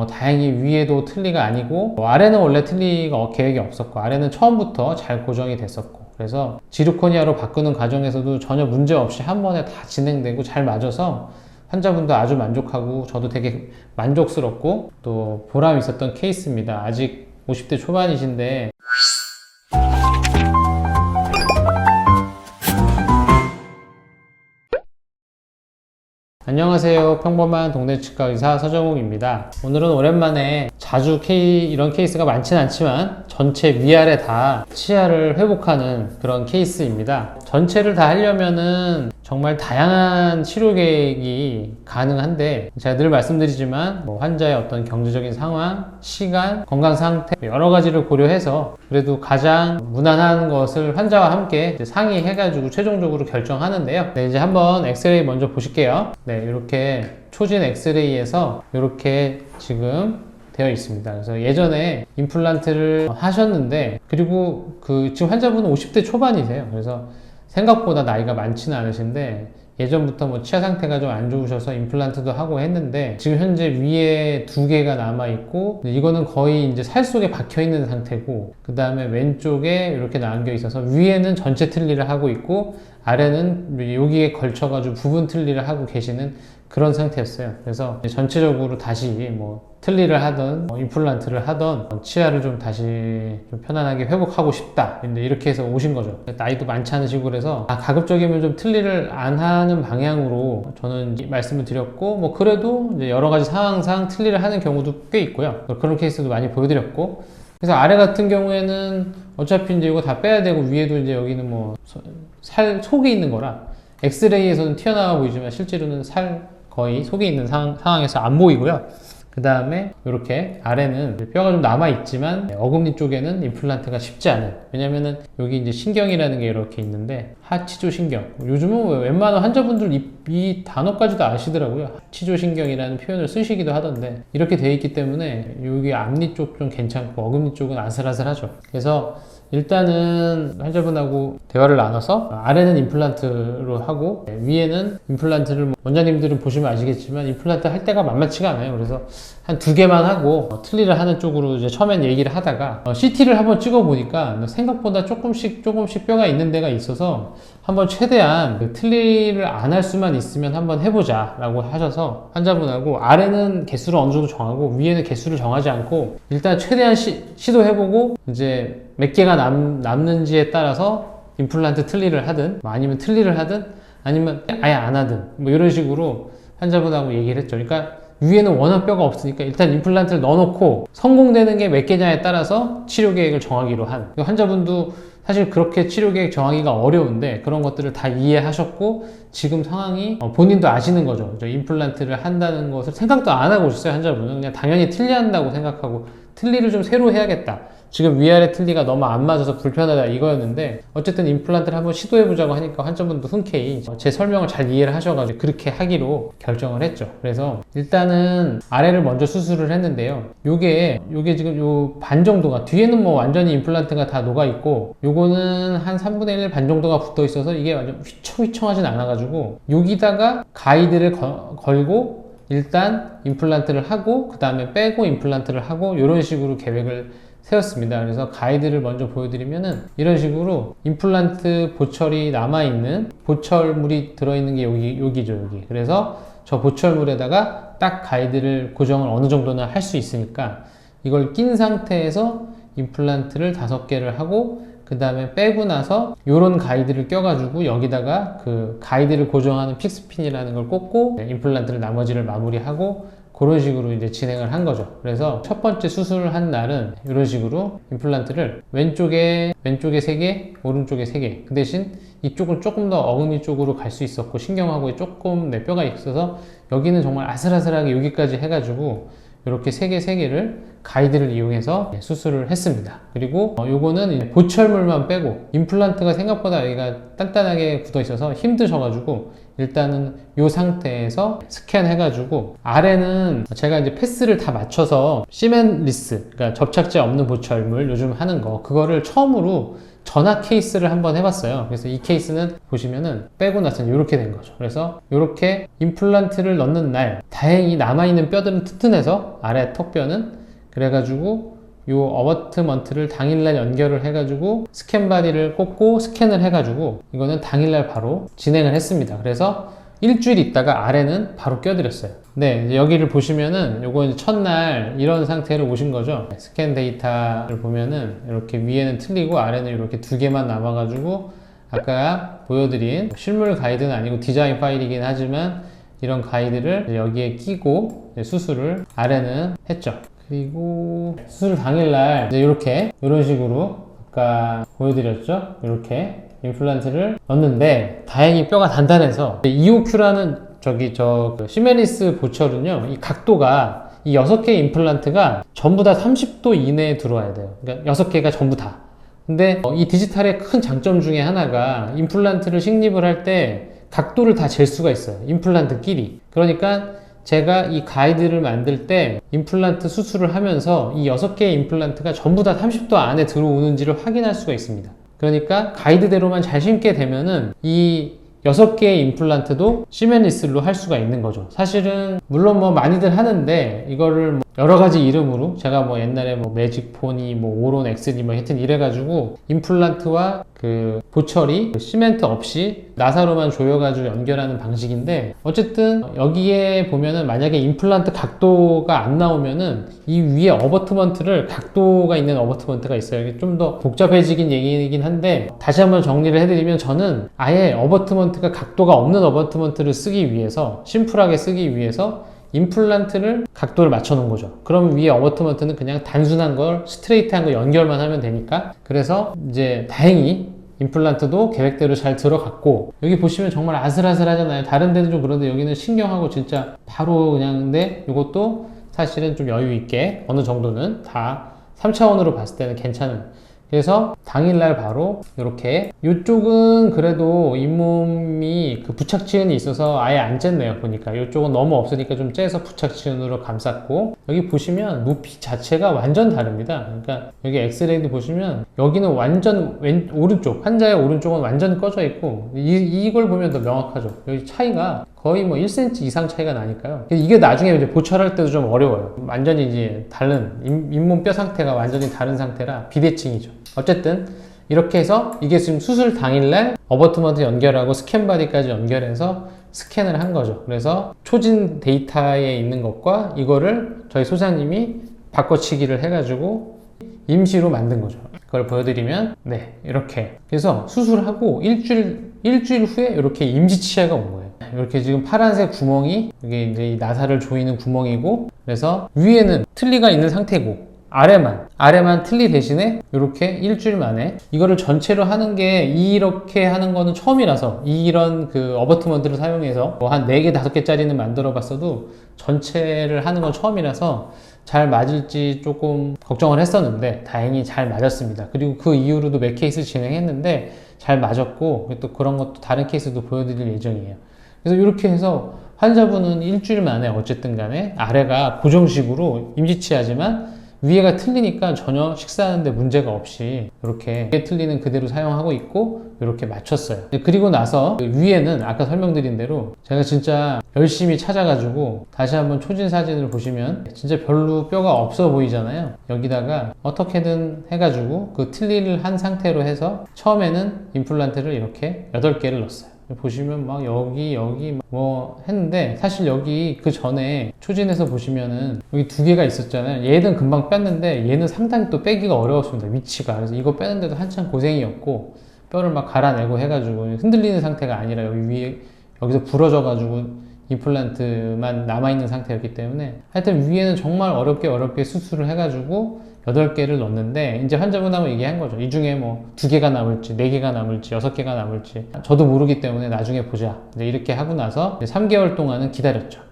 어, 다행히 위에도 틀니가 아니고 어, 아래는 원래 틀니가 어, 계획이 없었고 아래는 처음부터 잘 고정이 됐었고 그래서 지르코니아로 바꾸는 과정에서도 전혀 문제 없이 한 번에 다 진행되고 잘 맞아서 환자분도 아주 만족하고 저도 되게 만족스럽고 또 보람 있었던 케이스입니다. 아직 50대 초반이신데 안녕하세요. 평범한 동네 치과 의사 서정욱입니다. 오늘은 오랜만에 자주 케이, 이런 케이스가 많지는 않지만 전체 위아래 다 치아를 회복하는 그런 케이스입니다. 전체를 다 하려면은 정말 다양한 치료 계획이 가능한데 제가 늘 말씀드리지만 뭐 환자의 어떤 경제적인 상황, 시간, 건강 상태 여러 가지를 고려해서 그래도 가장 무난한 것을 환자와 함께 상의해가지고 최종적으로 결정하는데요. 네, 이제 한번 엑스레이 먼저 보실게요. 네, 이렇게 초진 엑스레이에서 이렇게 지금 되어 있습니다. 그래서 예전에 임플란트를 하셨는데 그리고 그 지금 환자분은 50대 초반이세요. 그래서 생각보다 나이가 많지는 않으신데 예전부터 뭐 치아 상태가 좀 안 좋으셔서 임플란트도 하고 했는데 지금 현재 위에 두 개가 남아 있고 이거는 거의 이제 살 속에 박혀 있는 상태고 그 다음에 왼쪽에 이렇게 남겨 있어서 위에는 전체 틀니를 하고 있고 아래는 여기에 걸쳐가지고 부분 틀니를 하고 계시는 그런 상태였어요. 그래서 전체적으로 다시 뭐 틀니를 하던 뭐 임플란트를 하던 치아를 좀 다시 좀 편안하게 회복하고 싶다. 근데 이렇게 해서 오신 거죠. 나이도 많지 않으시고 그래서 아, 가급적이면 좀 틀니를 안 하는 방향으로 저는 이 말씀을 드렸고 뭐 그래도 여러 가지 상황상 틀니를 하는 경우도 꽤 있고요. 그런 케이스도 많이 보여드렸고 그래서 아래 같은 경우에는 어차피 이제 이거 다 빼야 되고 위에도 이제 여기는 뭐 살 속에 있는 거라 엑스레이에서는 튀어나와 보이지만 실제로는 살 거의 속에 있는 상황, 상황에서 안 보이고요. 그 다음에 이렇게 아래는 뼈가 좀 남아 있지만 어금니 쪽에는 임플란트가 쉽지 않은. 왜냐면은 여기 이제 신경이라는 게 이렇게 있는데 하치조 신경. 요즘은 웬만한 환자분들 이, 이 단어까지도 아시더라고요. 하치조 신경이라는 표현을 쓰시기도 하던데 이렇게 돼 있기 때문에 여기 앞니 쪽 좀 괜찮고 어금니 쪽은 아슬아슬하죠. 그래서 일단은 환자분하고 대화를 나눠서 아래는 임플란트로 하고 위에는 임플란트를 뭐 원장님들은 보시면 아시겠지만 임플란트 할 때가 만만치가 않아요. 그래서 한 두 개만 하고 어, 틀니를 하는 쪽으로 이제 처음엔 얘기를 하다가 어, CT를 한번 찍어 보니까 생각보다 조금씩 조금씩 뼈가 있는 데가 있어서 한번 최대한 그 틀니를 안 할 수만 있으면 한번 해보자 라고 하셔서 환자분하고 아래는 개수를 어느 정도 정하고 위에는 개수를 정하지 않고 일단 최대한 시, 시도해보고 이제 몇 개가 남, 남는지에 따라서 임플란트 틀니를 하든 뭐 아니면 틀니를 하든 아니면 아예 안 하든 뭐 이런 식으로 환자분하고 얘기를 했죠. 그러니까 위에는 워낙 뼈가 없으니까 일단 임플란트를 넣어놓고 성공되는 게 몇 개냐에 따라서 치료 계획을 정하기로 한 환자분도 사실 그렇게 치료 계획 정하기가 어려운데 그런 것들을 다 이해하셨고 지금 상황이 어, 본인도 아시는 거죠. 저 임플란트를 한다는 것을 생각도 안 하고 있어요 환자분은 그냥 당연히 틀리 한다고 생각하고 틀니를 좀 새로 해야겠다. 지금 위아래 틀니가 너무 안 맞아서 불편하다 이거였는데 어쨌든 임플란트를 한번 시도해보자고 하니까 환자분도 흔쾌히 제 설명을 잘 이해를 하셔가지고 그렇게 하기로 결정을 했죠. 그래서 일단은 아래를 먼저 수술을 했는데요. 요게 요게 지금 요 반 정도가 뒤에는 뭐 완전히 임플란트가 다 녹아 있고 요거는 한 3분의 1 반 정도가 붙어 있어서 이게 완전 휘청휘청하진 않아가지고 여기다가 가이드를 거- 걸고 일단 임플란트를 하고 그 다음에 빼고 임플란트를 하고 이런 식으로 계획을 세웠습니다. 그래서 가이드를 먼저 보여드리면은 이런 식으로 임플란트 보철이 남아있는 보철물이 들어있는 게 여기, 여기죠, 여기. 그래서 저 보철물에다가 딱 가이드를 고정을 어느 정도는 할수 있으니까 이걸 낀 상태에서 임플란트를 다섯 개를 하고 그 다음에 빼고 나서 요런 가이드를 껴가지고 여기다가 그 가이드를 고정하는 픽스핀이라는 걸 꽂고 네, 임플란트를 나머지를 마무리하고 그런 식으로 이제 진행을 한 거죠. 그래서 첫 번째 수술을 한 날은 이런 식으로 임플란트를 왼쪽에 왼쪽에 세 개, 오른쪽에 세 개. 그 대신 이쪽은 조금 더 어금니 쪽으로 갈 수 있었고 신경하고 조금 내 뼈가 있어서 여기는 정말 아슬아슬하게 여기까지 해가지고 이렇게 세 개, 세 개를 가이드를 이용해서 수술을 했습니다. 그리고 어, 요거는 보철물만 빼고 임플란트가 생각보다 여기가 단단하게 굳어 있어서 힘드셔가지고 일단은 이 상태에서 스캔해가지고 아래는 제가 이제 패스를 다 맞춰서 시멘리스, 그러니까 접착제 없는 보철물 요즘 하는 거 그거를 처음으로 전화 케이스를 한번 해봤어요. 그래서 이 케이스는 보시면은 빼고 나서는 이렇게 된 거죠. 그래서 이렇게 임플란트를 넣는 날 다행히 남아있는 뼈들은 튼튼해서 아래 턱뼈는 그래가지고 요 어버트먼트를 당일날 연결을 해가지고 스캔 바디를 꽂고 스캔을 해가지고 이거는 당일날 바로 진행을 했습니다. 그래서 일주일 있다가 아래는 바로 껴드렸어요. 네, 여기를 보시면은 요거 첫날 이런 상태로 오신 거죠. 스캔 데이터를 보면은 이렇게 위에는 틀리고 아래는 이렇게 두 개만 남아가지고 아까 보여드린 실물 가이드는 아니고 디자인 파일이긴 하지만 이런 가이드를 여기에 끼고 수술을 아래는 했죠. 그리고 수술 당일날 이제 이렇게 이런 식으로 아까 보여드렸죠. 이렇게 임플란트를 넣는데 다행히 뼈가 단단해서 EOQ라는 저기 저 그 시메리스 보철은요 이 각도가 이 여섯 개의 임플란트가 전부 다 30도 이내에 들어와야 돼요. 그러니까 여섯 개가 전부 다. 근데 어, 이 디지털의 큰 장점 중에 하나가 임플란트를 식립을 할 때 각도를 다 잴 수가 있어요. 임플란트끼리. 그러니까 제가 이 가이드를 만들 때 임플란트 수술을 하면서 이 여섯 개의 임플란트가 전부 다 30도 안에 들어오는지를 확인할 수가 있습니다. 그러니까 가이드대로만 잘 심게 되면은 이 여섯 개의 임플란트도 시메니스로 할 수가 있는 거죠. 사실은 물론 뭐 많이들 하는데 이거를 뭐 여러 가지 이름으로 제가 뭐 옛날에 뭐 매직포니 뭐 오론 엑스니 뭐 하여튼 이래가지고 임플란트와 그 보철이 그 시멘트 없이 나사로만 조여가지고 연결하는 방식인데 어쨌든 여기에 보면은 만약에 임플란트 각도가 안 나오면은 이 위에 어버트먼트를 각도가 있는 어버트먼트가 있어요. 이게 좀 더 복잡해지긴 얘기이긴 한데 다시 한번 정리를 해드리면 저는 아예 어버트먼트가 각도가 없는 어버트먼트를 쓰기 위해서 심플하게 쓰기 위해서 임플란트를 각도를 맞춰 놓은 거죠. 그럼 위에 어버트먼트는 그냥 단순한 걸 스트레이트한 거 연결만 하면 되니까 그래서 이제 다행히 임플란트도 계획대로 잘 들어갔고 여기 보시면 정말 아슬아슬하잖아요. 다른 데는 좀 그런데 여기는 신경하고 진짜 바로 그냥 근데 이것도 사실은 좀 여유 있게 어느 정도는 다 3차원으로 봤을 때는 괜찮은 그래서 당일날 바로 이렇게 이쪽은 그래도 잇몸이 그 부착지은이 있어서 아예 안 쨌네요 보니까 이쪽은 너무 없으니까 좀 째서 부착지은으로 감쌌고 여기 보시면 높이 자체가 완전 다릅니다 그러니까 여기 엑스레이도 보시면 여기는 완전 왼 오른쪽 환자의 오른쪽은 완전 꺼져 있고 이, 이걸 보면 더 명확하죠 여기 차이가 거의 뭐 1cm 이상 차이가 나니까요. 이게 나중에 이제 보철할 때도 좀 어려워요. 완전히 이제 다른 잇- 잇몸 뼈 상태가 완전히 다른 상태라 비대칭이죠. 어쨌든 이렇게 해서 이게 지금 수술 당일날 어버트먼트 연결하고 스캔 바디까지 연결해서 스캔을 한 거죠. 그래서 초진 데이터에 있는 것과 이거를 저희 소장님이 바꿔치기를 해가지고 임시로 만든 거죠. 그걸 보여드리면 네 이렇게 그래서 수술하고 일주일 일주일 후에 이렇게 임시 치아가 온 거예요. 이렇게 지금 파란색 구멍이 이게 이제 이 나사를 조이는 구멍이고 그래서 위에는 틀니가 있는 상태고 아래만 아래만 틀니 대신에 이렇게 일주일 만에 이거를 전체로 하는 게 이렇게 하는 거는 처음이라서 이런 그 어버트먼트를 사용해서 뭐 한 4개 5개짜리는 만들어 봤어도 전체를 하는 건 처음이라서 잘 맞을지 조금 걱정을 했었는데 다행히 잘 맞았습니다. 그리고 그 이후로도 몇 케이스 진행했는데 잘 맞았고 또 그런 것도 다른 케이스도 보여드릴 예정이에요. 그래서 이렇게 해서 환자분은 일주일 만에 어쨌든 간에 아래가 고정식으로 임지치하지만 위에가 틀리니까 전혀 식사하는데 문제가 없이 이렇게 위에 틀리는 그대로 사용하고 있고 이렇게 맞췄어요. 그리고 나서 그 위에는 아까 설명드린 대로 제가 진짜 열심히 찾아가지고 다시 한번 초진 사진을 보시면 진짜 별로 뼈가 없어 보이잖아요. 여기다가 어떻게든 해가지고 그 틀니를 한 상태로 해서 처음에는 임플란트를 이렇게 8개를 넣었어요. 보시면 막 여기 여기 뭐 했는데 사실 여기 그 전에 초진에서 보시면은 여기 두 개가 있었잖아요. 얘는 금방 뺐는데 얘는 상당히 또 빼기가 어려웠습니다 위치가. 그래서 이거 빼는데도 한참 고생이었고 뼈를 막 갈아내고 해가지고 흔들리는 상태가 아니라 여기 위에 여기서 부러져 가지고 임플란트만 남아있는 상태였기 때문에 하여튼 위에는 정말 어렵게 어렵게 수술을 해가지고 8개를 넣었는데 이제 환자분하고 얘기한 거죠. 이 중에 뭐 두 개가 남을지, 네 개가 남을지, 여섯 개가 남을지 저도 모르기 때문에 나중에 보자. 이제 이렇게 하고 나서 이제 3개월 동안은 기다렸죠.